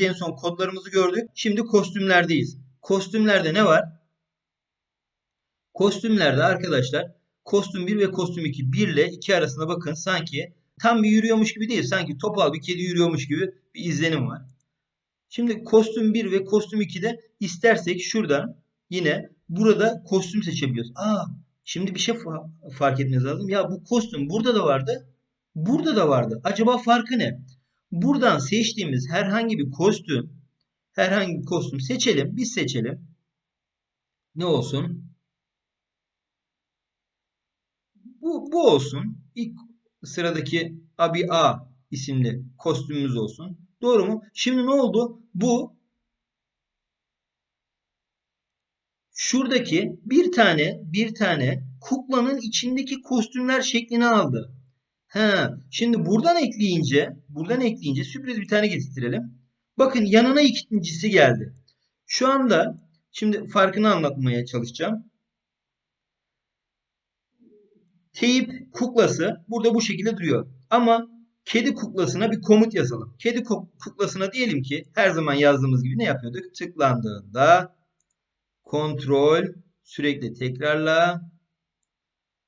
Biz en son kodlarımızı gördük. Şimdi kostümlerdeyiz. Kostümlerde ne var? Kostümlerde arkadaşlar kostüm 1 ve kostüm 2 1 ile 2 arasında bakın sanki tam bir yürüyormuş gibi değil. Sanki topal bir kedi yürüyormuş gibi bir izlenim var. Şimdi kostüm 1 ve kostüm 2'de istersek şuradan yine burada kostüm seçebiliyoruz. Aa, şimdi bir şey fa- fark etmeniz lazım. Ya bu kostüm burada da vardı. Burada da vardı. Acaba farkı ne? Buradan seçtiğimiz herhangi bir kostüm herhangi bir kostüm seçelim. Biz seçelim. Ne olsun? Bu, bu olsun. İlk sıradaki Abi A isimli kostümümüz olsun. Doğru mu? Şimdi ne oldu? Bu şuradaki bir tane bir tane kuklanın içindeki kostümler şeklini aldı. Ha, şimdi buradan ekleyince buradan ekleyince sürpriz bir tane getirtelim. Bakın yanına ikincisi geldi. Şu anda şimdi farkını anlatmaya çalışacağım. Teyip kuklası burada bu şekilde duruyor. Ama kedi kuklasına bir komut yazalım. Kedi kuklasına diyelim ki her zaman yazdığımız gibi ne yapıyorduk? Tıklandığında kontrol sürekli tekrarla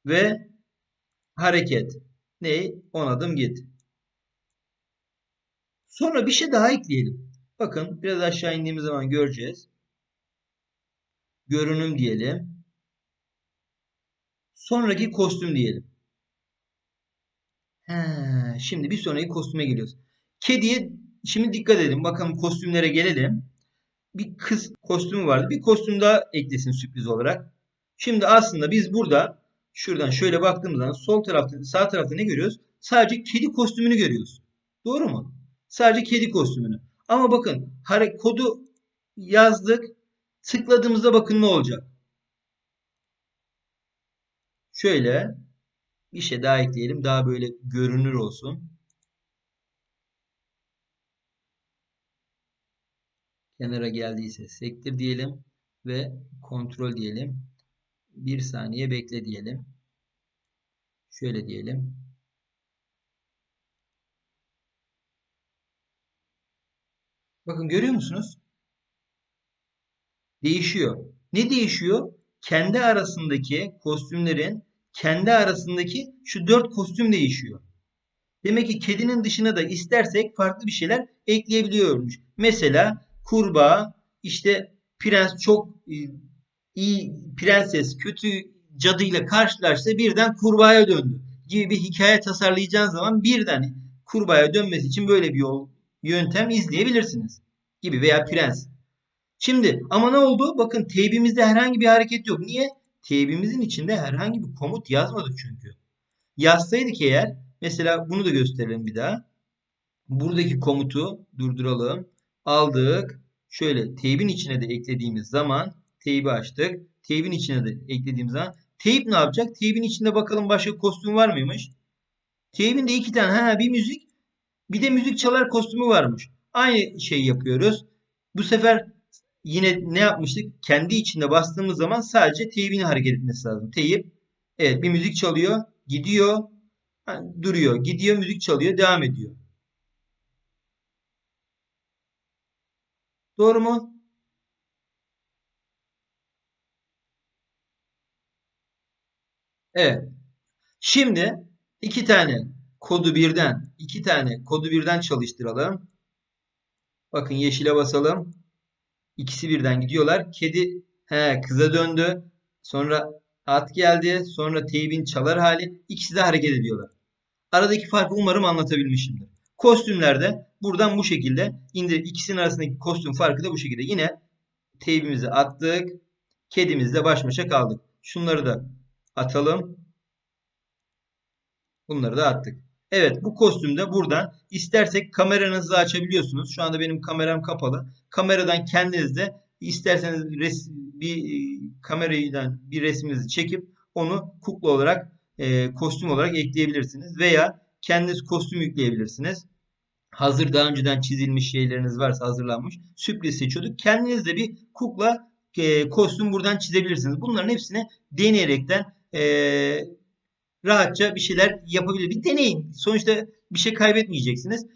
ve hareket. Ne? 10 adım git. Sonra bir şey daha ekleyelim. Bakın biraz aşağı indiğimiz zaman göreceğiz. Görünüm diyelim. Sonraki kostüm diyelim. He, şimdi bir sonraki kostüme geliyoruz. Kediye şimdi dikkat edin. Bakalım kostümlere gelelim. Bir kız kostümü vardı. Bir kostüm daha eklesin sürpriz olarak. Şimdi aslında biz burada şuradan şöyle baktığımız zaman sol tarafta sağ tarafta ne görüyoruz? Sadece kedi kostümünü görüyoruz. Doğru mu? Sadece kedi kostümünü. Ama bakın kodu yazdık. Tıkladığımızda bakın ne olacak. Şöyle bir şey daha ekleyelim. Daha böyle görünür olsun. Kenara geldiyse sektir diyelim ve kontrol diyelim. Bir saniye bekle diyelim. Şöyle diyelim. Bakın görüyor musunuz? Değişiyor. Ne değişiyor? Kendi arasındaki kostümlerin kendi arasındaki şu dört kostüm değişiyor. Demek ki kedinin dışına da istersek farklı bir şeyler ekleyebiliyormuş. Mesela kurbağa, işte prens çok e, iyi prenses kötü cadıyla karşılaştı birden kurbağaya döndü gibi bir hikaye tasarlayacağınız zaman birden kurbağaya dönmesi için böyle bir yol yöntem izleyebilirsiniz. Gibi veya prens. Şimdi ama ne oldu? Bakın teybimizde herhangi bir hareket yok. Niye? Teybimizin içinde herhangi bir komut yazmadık çünkü. Yazsaydık eğer mesela bunu da gösterelim bir daha. Buradaki komutu durduralım. Aldık. Şöyle teybin içine de eklediğimiz zaman teybi açtık. Teybin içine de eklediğimiz zaman teyip ne yapacak? Teybin içinde bakalım başka kostüm var mıymış? Teybin de iki tane. Ha bir müzik bir de müzik çalar kostümü varmış. Aynı şeyi yapıyoruz. Bu sefer yine ne yapmıştık? Kendi içinde bastığımız zaman sadece teybin hareket etmesi lazım. Teyip evet bir müzik çalıyor. Gidiyor. duruyor. Gidiyor müzik çalıyor. Devam ediyor. Doğru mu? Evet. Şimdi iki tane kodu birden iki tane kodu birden çalıştıralım. Bakın yeşile basalım. İkisi birden gidiyorlar. Kedi he, kıza döndü. Sonra at geldi. Sonra teybin çalar hali. İkisi de hareket ediyorlar. Aradaki farkı umarım anlatabilmişimdir. Kostümlerde buradan bu şekilde indir. İkisinin arasındaki kostüm farkı da bu şekilde. Yine teybimizi attık. Kedimizle baş başa kaldık. Şunları da atalım. Bunları da attık. Evet bu kostümde buradan istersek kameranızı açabiliyorsunuz. Şu anda benim kameram kapalı. Kameradan kendiniz de isterseniz res, bir e, kamerayla bir resminizi çekip onu kukla olarak e, kostüm olarak ekleyebilirsiniz. Veya kendiniz kostüm yükleyebilirsiniz. Hazır daha önceden çizilmiş şeyleriniz varsa hazırlanmış sürpriz seçiyorduk. Kendiniz de bir kukla e, kostüm buradan çizebilirsiniz. Bunların hepsini deneyerekten e, rahatça bir şeyler yapabilir. Bir deneyin. Sonuçta bir şey kaybetmeyeceksiniz.